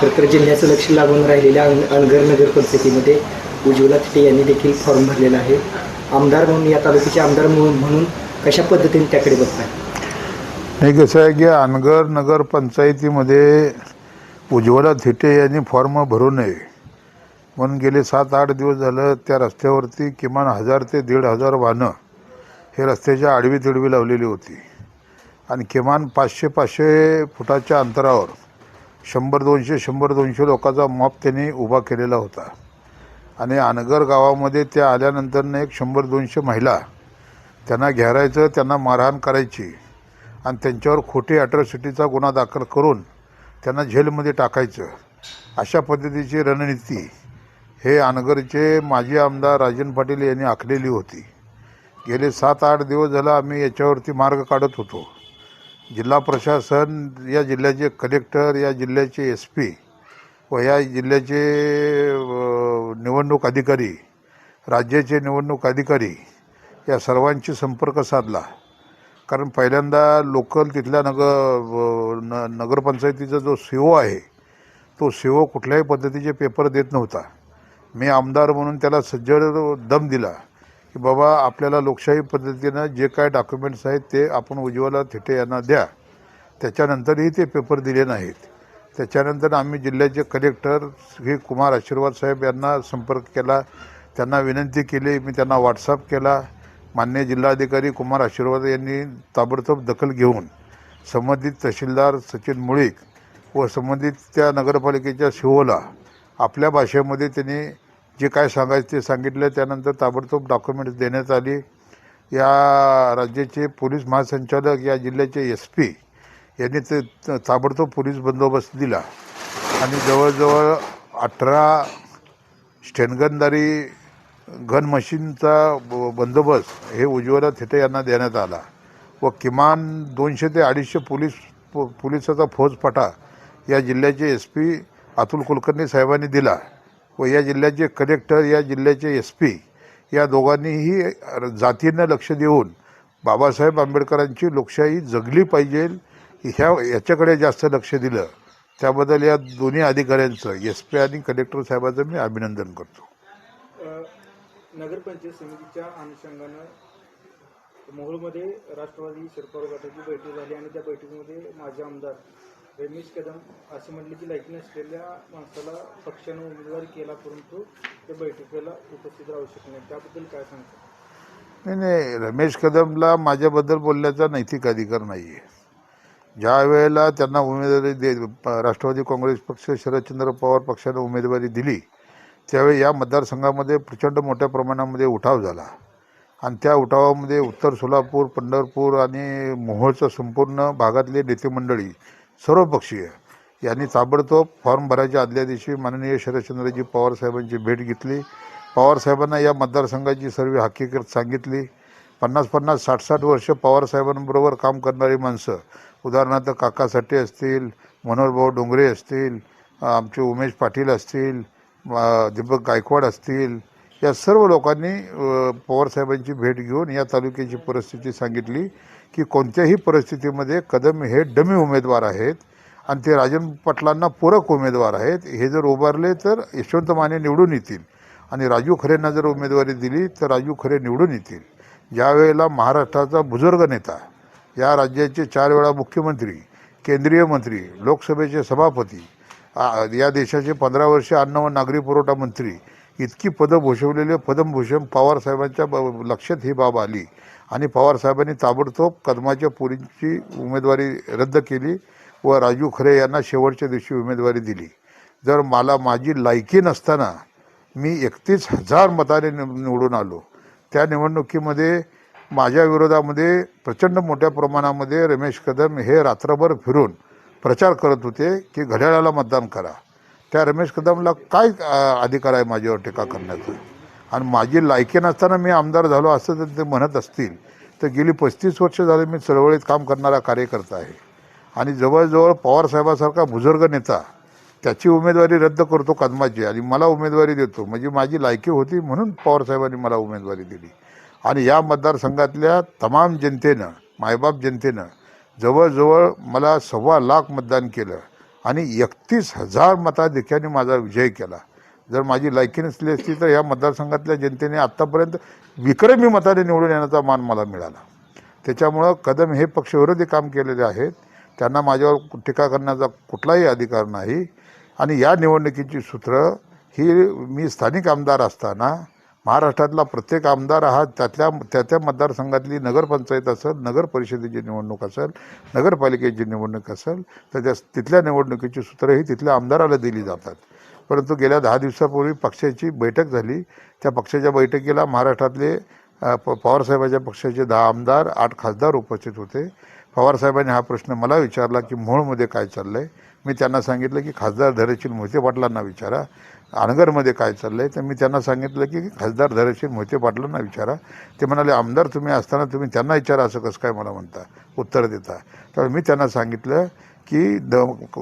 खरंतर जिल्ह्याचं लक्ष लागून राहिलेल्या अनगर नगर परिस्थितीमध्ये उज्ज्वला थिटे यांनी देखील फॉर्म भरलेला आहे. आमदार म्हणून या तालुक्याचे आमदार म्हणून म्हणून कशा पद्धतीने त्याकडे बघताय? नाही कसं आहे की अनगर नगर पंचायतीमध्ये उज्ज्वला थिटे यांनी फॉर्म भरू नये. म्हणून गेले सात आठ दिवस झालं त्या रस्त्यावरती किमान हजार ते दीड हजार वाहनं हे रस्त्याच्या आडवी तिडवी लावलेली होती. आणि किमान पाचशे पाचशे फुटाच्या अंतरावर शंभर दोनशे शंभर दोनशे लोकांचा मॉप त्यांनी उभा केलेला होता. आणि अनगर गावामध्ये त्या आल्यानंतरनं एक शंभर दोनशे महिला त्यांना घेरायचं त्यांना मारहाण करायची आणि त्यांच्यावर खोटी अॅट्रॉसिटीचा गुन्हा दाखल करून त्यांना झेलमध्ये टाकायचं. अशा पद्धतीची रणनीती हे अनगरचे माजी आमदार राजन पाटील यांनी आखलेली होती. गेले सात आठ दिवस झाला आम्ही याच्यावरती मार्ग काढत होतो. जिल्हा प्रशासन या जिल्ह्याचे कलेक्टर या जिल्ह्याचे एस पी व या जिल्ह्याचे निवडणूक अधिकारी राज्याचे निवडणूक अधिकारी या सर्वांशी संपर्क साधला. कारण पहिल्यांदा लोकल तिथल्या नगर न नगरपंचायतीचा जो सी ओ आहे तो सी ओ कुठल्याही पद्धतीचे पेपर देत नव्हता. मी आमदार म्हणून त्याला सज्जड दम दिला. की बाबा आपल्याला लोकशाही पद्धतीनं जे काय डॉक्युमेंट्स आहेत ते आपण उज्ज्वला थिटे यांना द्या. त्याच्यानंतरही ते पेपर दिले नाहीत. त्याच्यानंतर आम्ही जिल्ह्याचे कलेक्टर श्री कुमार आशीर्वाद साहेब यांना संपर्क केला. त्यांना विनंती केली मी त्यांना व्हॉट्सअप केला. मान्य जिल्हाधिकारी कुमार आशीर्वाद यांनी ताबडतोब दखल घेऊन संबंधित तहसीलदार सचिन मुळीक व संबंधित त्या नगरपालिकेच्या शिवोला आपल्या भाषेमध्ये त्यांनी जे काय सांगायचं ते सांगितलं. त्यानंतर ताबडतोब डॉक्युमेंट्स देण्यात आली. या राज्याचे पोलीस महासंचालक या जिल्ह्याचे एस पी यांनी ते ताबडतोब पोलीस बंदोबस्त दिला. आणि जवळजवळ अठरा स्टेनगनदारी गन मशीनचा ब- बंदोबस्त हे उज्ज्वला थेटे यांना देण्यात आला व किमान दोनशे ते अडीचशे पोलीस पो पोलिसाचा फौजफाटा या जिल्ह्याचे एस पी अतुल कुलकर्णी साहेबांनी दिला. व या जिल्ह्याचे कलेक्टर या जिल्ह्याचे एस पी या दोघांनीही जातींना लक्ष देऊन बाबासाहेब आंबेडकरांची लोकशाही जगली पाहिजे ह्या याच्याकडे जास्त लक्ष दिलं. त्याबद्दल या दोन्ही अधिकाऱ्यांचं एस पी आणि कलेक्टर साहेबांचं मी अभिनंदन करतो. नगरपंचायत समितीच्या अनुषंगानं मोहोळमध्ये राष्ट्रवादी शिरपाव गटाची बैठक झाली आणि त्या बैठकीमध्ये माझे आमदार रमेश कदम असे म्हटले की लायकी नसलेल्या माणसाला पक्षानं उमेदवारी केला परंतु ते बैठकीला उपस्थित राहू शकले नाही. त्याबद्दल काय सांगतो? नाही नाही रमेश कदमला माझ्याबद्दल बोलण्याचा नैतिक अधिकार नाही आहे ज्या वेळेला त्यांना उमेदवारी दे राष्ट्रवादी काँग्रेस पक्ष शरदचंद्र पवार पक्षाने उमेदवारी दिली त्यावेळी या मतदारसंघामध्ये प्रचंड मोठ्या प्रमाणामध्ये उठाव झाला. आणि त्या उठावामध्ये उत्तर सोलापूर पंढरपूर आणि मोहोळचं संपूर्ण भागातले नेते मंडळी सर्वपक्षीय यांनी ताबडतोब फॉर्म भरायच्या आदल्या दिवशी माननीय शरदचंद्रजी पवार साहेबांची भेट घेतली. पवारसाहेबांना या मतदारसंघाची सर्व हकीकत सांगितली. पन्नास पन्नास साठ साठ वर्ष पवारसाहेबांबरोबर काम करणारी माणसं उदाहरणार्थ काका साठे असतील मनोहरभाऊ डोंगरे असतील आमचे उमेश पाटील असतील दीपक गायकवाड असतील या सर्व लोकांनी पवारसाहेबांची भेट घेऊन या तालुक्याची परिस्थिती सांगितली. की कोणत्याही परिस्थितीमध्ये कदम हे डमी उमेदवार आहेत आणि ते राजन पाटलांना पूरक उमेदवार आहेत. हे जर उभारले तर यशवंत माने निवडून येतील. आणि राजू खरेंना जर उमेदवारी दिली तर राजू खरे निवडून येतील. ज्यावेळेला महाराष्ट्राचा बुजुर्ग नेता या राज्याचे चार वेळा मुख्यमंत्री केंद्रीय मंत्री लोकसभेचे सभापती या देशाचे पंधरा वर्षे अन्न व नागरी पुरवठा मंत्री इतकी पदं भूषवलेले पद्मभूषण पवारसाहेबांच्या ब- लक्षात ही बाब आली. आणि पवारसाहेबांनी ताबडतोब कदमाच्या पुरींची उमेदवारी रद्द केली व राजू खरे यांना शेवटच्या दिवशी उमेदवारी दिली. जर मला माझी लायकी नसताना मी एकतीस हजार मताने निव- निवडून आलो. त्या निवडणुकीमध्ये माझ्या विरोधामध्ये प्रचंड मोठ्या प्रमाणामध्ये रमेश कदम हे रात्रभर फिरून प्रचार करत होते की घड्याळाला मतदान करा. त्या रमेश कदमला काय अधिकार आहे माझ्यावर टीका करण्याचा? आणि माझी लायकी नसताना मी आमदार झालो असं जर ते म्हणत असतील तर गेली पस्तीस वर्ष झाले मी चळवळीत काम करणारा कार्यकर्ता आहे. आणि जवळजवळ पवारसाहेबासारखा बुजुर्ग नेता त्याची उमेदवारी रद्द करतो कदमाची आणि मला उमेदवारी देतो. म्हणजे माझी लायकी होती म्हणून पवारसाहेबांनी मला उमेदवारी दिली. आणि या मतदारसंघातल्या तमाम जनतेनं मायबाप जनतेनं जवळजवळ मला सव्वा लाख मतदान केलं आणि एकतीस हजार मताधिक्याने माझा विजय केला. जर माझी लायकी नसली असती तर या मतदारसंघातल्या जनतेने आत्तापर्यंत विक्रमी मताने निवडून येण्याचा मान मला मिळाला. त्याच्यामुळं कदम हे पक्षविरोधी काम केलेले आहेत. त्यांना माझ्यावर टीका करण्याचा कुठलाही अधिकार नाही. आणि या निवडणुकीची सूत्रं ही मी स्थानिक आमदार असताना महाराष्ट्रातला प्रत्येक आमदार हा त्यातल्या त्या त्या मतदारसंघातली नगरपंचायत असेल नगर परिषदेची निवडणूक असेल नगरपालिकेची निवडणूक असेल तर त्या तिथल्या निवडणुकीची सूत्रं ही तिथल्या आमदाराला दिली जातात. परंतु गेल्या दहा दिवसापूर्वी पक्षाची बैठक झाली. त्या पक्षाच्या बैठकीला महाराष्ट्रातले प पवारसाहेबाच्या पक्षाचे दहा आमदार आठ खासदार उपस्थित होते. पवारसाहेबांनी हा प्रश्न मला विचारला की मोहोळमध्ये काय चाललं आहे मी त्यांना सांगितलं की खासदार धैर्यशील मोहिते पाटलांना विचारा. अनगरमध्ये काय चाललं आहे तर मी त्यांना सांगितलं की खासदार धैर्यशील मोहिते पाटलांना विचारा. ते म्हणाले आमदार तुम्ही असताना तुम्ही त्यांना विचारा असं कसं काय मला म्हणता? उत्तर देता. तर मी त्यांना सांगितलं की द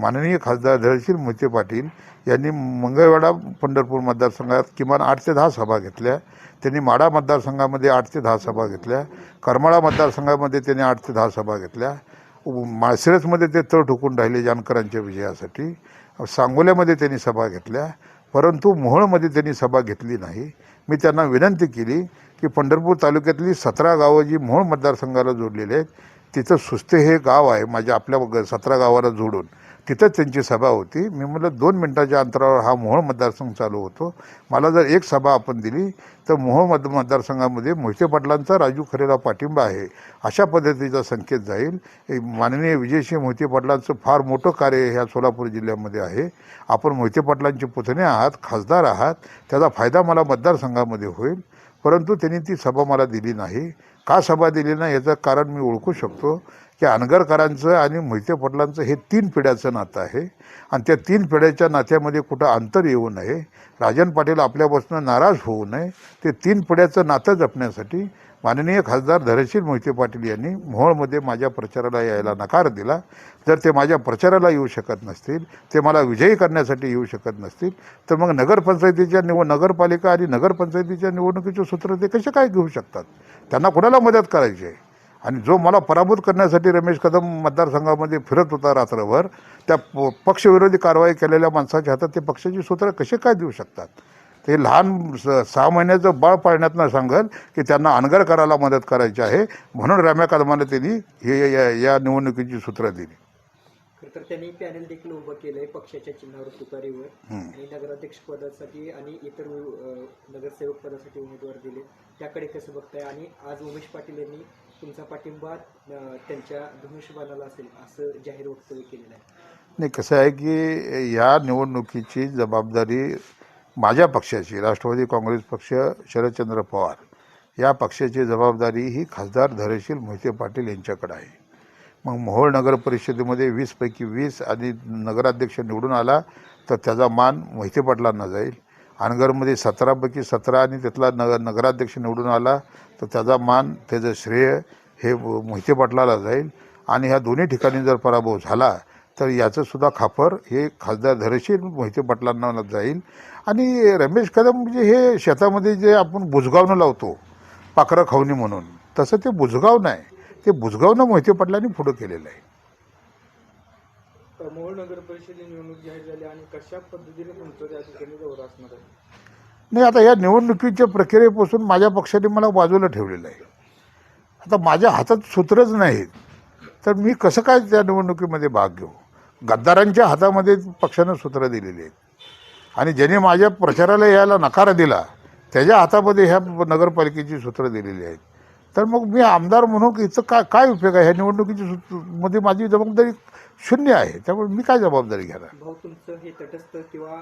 माननीय खासदार धैर्यशील मोहिते पाटील यांनी मंगळवेढा पंढरपूर मतदारसंघात किमान आठ ते दहा सभा घेतल्या. त्यांनी माडा मतदारसंघामध्ये आठ ते दहा सभा घेतल्या. करमाळा मतदारसंघामध्ये त्यांनी आठ ते दहा सभा घेतल्या. माळशिरसमध्ये ते तळ ठोकून राहिले जानकरांच्या विजयासाठी. सांगोल्यामध्ये त्यांनी सभा घेतल्या. परंतु मोहोळमध्ये त्यांनी सभा घेतली नाही. मी त्यांना विनंती केली की पंढरपूर तालुक्यातली सतरा गावं जी मोहोळ मतदारसंघाला जोडलेली आहेत तिथं सुस्ते हे गाव आहे माझ्या आपल्या सतरा गावाला जोडून. तिथंच त्यांची सभा होती. मी म्हटलं दोन मिनटाच्या अंतरावर हा मोहोळ मतदारसंघ चालू होतो. मला जर एक सभा आपण दिली तर मोहोळ मत मतदारसंघामध्ये मोहिते पाटलांचा राजू खरेला पाठिंबा आहे अशा पद्धतीचा संकेत जाईल. माननीय विजयसिंह मोहिते पाटलांचं फार मोठं कार्य ह्या सोलापूर जिल्ह्यामध्ये आहे. आपण मोहिते पाटलांचे पुतणे आहात खासदार आहात त्याचा फायदा मला मतदारसंघामध्ये होईल. परंतु त्यांनी ती सभा मला दिली नाही. का सभा दिली ना याचं कारण मी ओळखू शकतो की अनगरकरांचं आणि मोहिते पटलांचं हे तीन पिढ्याचं नातं आहे. आणि त्या तीन पिढ्याच्या नात्यामध्ये कुठं अंतर येऊ नये राजन पाटील आपल्यापासून नाराज होऊ नये ते तीन पिढ्याचं नातं जपण्यासाठी माननीय खासदार धरशील मोहिते पाटील यांनी मोहोळमध्ये माझ्या प्रचाराला यायला नकार दिला. जर ते माझ्या प्रचाराला येऊ शकत नसतील ते मला विजयी करण्यासाठी येऊ शकत नसतील तर मग नगरपंचायतीच्या निवड नगरपालिका आणि नगरपंचायतीच्या निवडणुकीचे सूत्र ते कसे काय घेऊ शकतात? त्यांना कुणाला मदत करायची आहे? आणि जो मला पराभूत करण्यासाठी रमेश कदम मतदारसंघामध्ये फिरत होता रात्रभर त्या प पक्षविरोधी कारवाई केलेल्या माणसाच्या हातात ते पक्षाची सूत्र कसे काय देऊ शकतात? ते लहान स- सहा महिन्याचं बाळ पाळण्यातनं सांगल की त्यांना अनगर करायला मदत करायची आहे. म्हणून रम्या कदमाने त्यांनी हे या- या निवडणुकीची सूत्रं दिली. तर त्यांनी पॅनल देखील उभं केलंय पक्षाच्या चिन्हावर तुतारीवर. आणि नगराध्यक्ष पदासाठी आणि इतर नगरसेवक पदासाठी उमेदवार दिले. त्याकडे कसं बघताय? आणि आज उमेश पाटील यांनी तुमचा पाठिंबा त्यांच्या धनुष्यबाणाला असेल असं जाहीर वक्तव्य केलेलं आहे. नाही कसं आहे की या निवडणुकीची जबाबदारी माझ्या पक्षाची राष्ट्रवादी काँग्रेस पक्ष शरदचंद्र पवार या पक्षाची जबाबदारी ही खासदार धैर्यशील मोहिते पाटील यांच्याकडे आहे. मग मोहोळ नगर परिषदेमध्ये वीसपैकी वीस आणि नगराध्यक्ष निवडून आला तर त्याचा मान मोहिते पाटलांना जाईल. अनगरमध्ये सतरापैकी सतरा आणि त्यातला नग नगराध्यक्ष निवडून आला तर त्याचा मान त्याचं श्रेय हे मोहिते पाटलाला जाईल. आणि ह्या दोन्ही ठिकाणी जर पराभव झाला तर याचं सुद्धा खापर हे खासदार धैर्यशील मोहिते पाटलांना जाईल. आणि रमेश कदम म्हणजे हे शेतामध्ये जे आपण बुजगावणं लावतो पाखरं खावणी म्हणून तसं ते बुजगाव नाही. ते बुजगावनं मोहिते पाटलांनी पुढं केलेलं आहे. मोहोळ नगर परिषदे निवडणूक जाहीर झाली आणि कशा पद्धतीने तुमचं त्या ठिकाणी दौरा असणार आहे? नाही आता या निवडणुकीच्या प्रक्रियेपासून माझ्या पक्षाने मला बाजूला ठेवलेलं आहे. आता माझ्या हातात सूत्रच नाहीत. तर मी कसं काय त्या निवडणुकीमध्ये भाग घेऊ? गद्दारांच्या हातामध्ये पक्षानं सूत्रं दिलेली आहेत. आणि ज्याने माझ्या प्रचाराला यायला नकार दिला त्याच्या हातामध्ये ह्या नगरपालिकेची सूत्रं दिलेली आहेत. तर मग मी आमदार म्हणून इथं काय काय उपयोग आहे? ह्या निवडणुकीची मध्ये माझी जबाबदारी शून्य आहे. त्यामुळे मी काय जबाबदारी घेणार? भाऊ तुमचं हे तटस्थ किंवा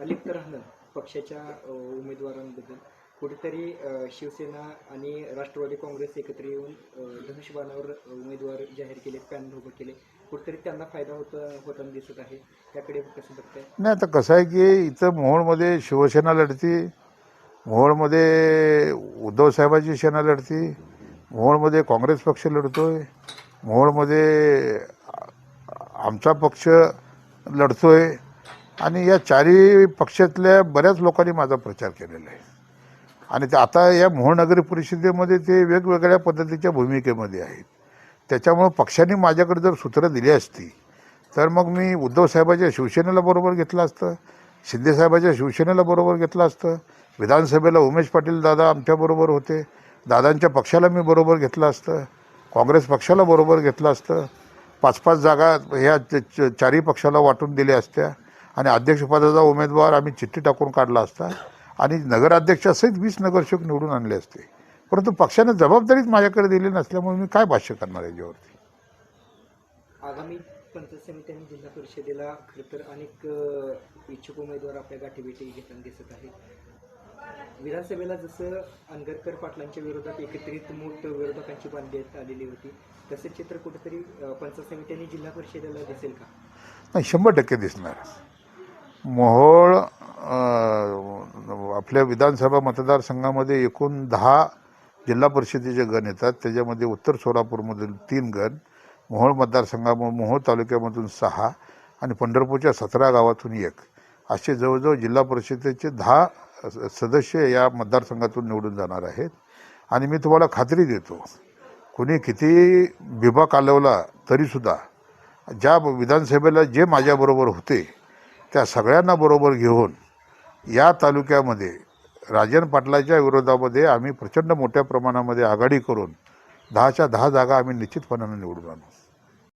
अलिप्त राहणं पक्षाच्या उमेदवारांबद्दल कुठेतरी शिवसेना आणि राष्ट्रवादी काँग्रेस एकत्र येऊन धनुष्यबाणावर उमेदवार जाहीर केले पॅनल उभं केले. कुठेतरी त्यांना फायदा होत होताना दिसत आहे. त्याकडे कसं बघताय? नाही आता कसं आहे की इथं मोहोळमध्ये शिवसेना लढती मोहोळमध्ये उद्धव साहेबांची सेना लढती मोहोळमध्ये काँग्रेस पक्ष लढतोय मोहोळमध्ये आमचा पक्ष लढतोय. आणि या चारही पक्षातल्या बऱ्याच लोकांनी माझा प्रचार केलेला आहे. आणि ते आता या मोहनगरी परिषदेमध्ये ते वेगवेगळ्या पद्धतीच्या भूमिकेमध्ये आहेत. त्याच्यामुळं पक्षाने माझ्याकडे जर सूत्रं दिली असती तर मग मी उद्धव साहेबाच्या शिवसेनेला बरोबर घेतलं असतं शिंदेसाहेबाच्या शिवसेनेला बरोबर घेतलं असतं विधानसभेला उमेश पाटील दादा आमच्याबरोबर होते दादांच्या पक्षाला मी बरोबर घेतलं असतं काँग्रेस पक्षाला बरोबर घेतलं असतं पाच पाच जागा ह्या च- चारही पक्षाला वाटून दिल्या असत्या आणि अध्यक्षपदाचा उमेदवार आम्ही चिठ्ठी टाकून काढला असता आणि नगराध्यक्षासहित वीस नगरसेवक निवडून आणले असते. परंतु पक्षाने जबाबदारीच माझ्याकडे दिली नसल्यामुळे मी काय भाष्य करणार याच्यावरती? आगामी पंचायत समिती आणि जिल्हा परिषदेला खरं तर अनेक अ, इच्छुक उमेदवार आपल्या गाठीभेटी घेताना दिसत आहेत. विधानसभेला जसं अनगरकर पाटलांच्या विरोधात एकत्रित मूठ विरोधकांची बांधण्यात आलेली होती तसे चित्र कुठेतरी अ, पंचायत समिती आणि जिल्हा परिषदेला दिसेल का? नाही शंभर टक्के दिसणार मोहोळ अं, आपल्या विधानसभा मतदारसंघामध्ये एकूण दहा जिल्हा परिषदेचे गण येतात. त्याच्यामध्ये उत्तर सोलापूरमधील तीन गण मोहोळ मतदारसंघामधून मोहोळ तालुक्यामधून सहा आणि पंढरपूरच्या सतरा गावातून एक. असे जवळजवळ जिल्हा परिषदेचे दहा स- सदस्य या मतदारसंघातून निवडून जाणार आहेत. आणि मी तुम्हाला खात्री देतो कुणी किती बिबा कालवला तरीसुद्धा ज्या विधानसभेला जे माझ्याबरोबर होते त्या सगळ्यांना बरोबर घेऊन या तालुक्यामध्ये राजन पाटलाच्या विरोधामध्ये आम्ही प्रचंड मोठ्या प्रमाणामध्ये आघाडी करून दहाच्या दहा जागा आम्ही निश्चितपणानं निवडून आणू.